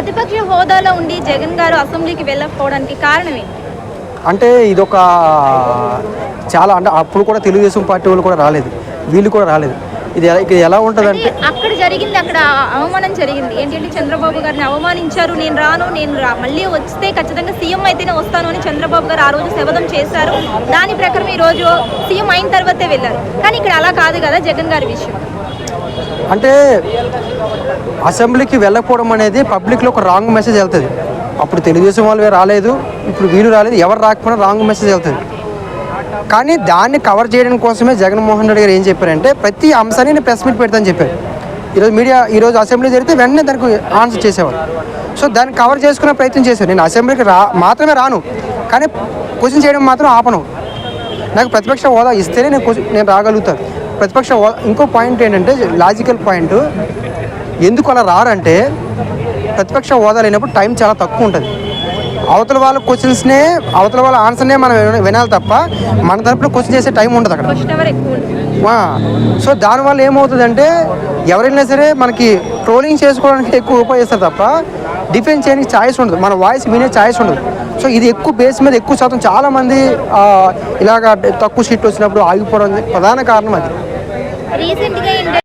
ప్రతిపక్ష హోదాలో ఉండి జగన్ గారు అసెంబ్లీకి వెళ్ళకపోవడానికి కారణమే అంటే ఇదొక చాలా అంటే అప్పుడు కూడా తెలుగుదేశం పార్టీ వాళ్ళు కూడా రాలేదు. వీళ్ళు కూడా రాలేదు. ఇది ఎలా- ఇది ఎలా ఉంటుందంటే అంటే అక్కడ జరిగింది అక్కడ అవమానం జరిగింది. ఏంటంటే చంద్రబాబు గారిని అవమానించారు నేను రాను నేను మళ్ళీ వస్తే ఖచ్చితంగా సీఎం అయితేనే వస్తాను అని చంద్రబాబు గారు ఆ రోజు శపథం చేశారు. దాని ప్రకారం ఈ రోజు సీఎం అయిన తర్వాతే వెళ్ళారు. కానీ ఇక్కడ అలా కాదు కదా జగన్ గారి విషయం. అంటే అసెంబ్లీకి వెళ్ళకపోవడం అనేది పబ్లిక్లో ఒక రాంగ్ మెసేజ్ వెళ్తుంది. అప్పుడు తెలుగుదేశం వాళ్ళు రాలేదు ఇప్పుడు వీళ్ళు రాలేదు ఎవరు రాకపోయినా రాంగ్ మెసేజ్ వెళ్తుంది. కానీ దాన్ని కవర్ చేయడం కోసమే జగన్మోహన్ రెడ్డి గారు ఏం చెప్పారంటే ప్రతి అంశాన్ని నేను ప్రెస్ మీట్ పెడతాను చెప్పారు. ఈరోజు మీడియా ఈరోజు అసెంబ్లీ జరిగితే వెంటనే దానికి ఆన్సర్ చేసేవారు సో దాన్ని కవర్ చేసుకునే ప్రయత్నం చేశారు. నేను అసెంబ్లీకి రా మాత్రమే రాను. కానీ క్వశ్చన్ చేయడం మాత్రం ఆపను. నాకు ప్రతిపక్ష హోదా ఇస్తేనే నేను నేను రాగలుగుతాను ప్రతిపక్ష హోదా ఇంకో పాయింట్ ఏంటంటే లాజికల్ పాయింట్ ఎందుకు అలా రారంటే ప్రతిపక్ష హోదా లేనప్పుడు టైం చాలా తక్కువ ఉంటుంది. అవతల వాళ్ళ క్వశ్చన్స్నే అవతల వాళ్ళ ఆన్సర్నే మనం విన- వినాలి తప్ప మన తరపున క్వశ్చన్ చేసే టైం ఉండదు అక్కడ. సో దానివల్ల ఏమవుతుందంటే ఎవరైనా సరే మనకి ట్రోలింగ్ చేసుకోవడానికి ఎక్కువ ఉపయోగిస్తారు తప్ప డిఫెన్స్ చేయడానికి ఛాయిస్ ఉండదు. మన వాయిస్ వినే ఛాయిస్ ఉండదు. సో ఇది ఎక్కువ బేస్ మీద ఎక్కువ శాతం చాలామంది ఇలాగ తక్కువ సీట్లు వచ్చినప్పుడు ఆగిపోవడం ప్రధాన కారణం అది.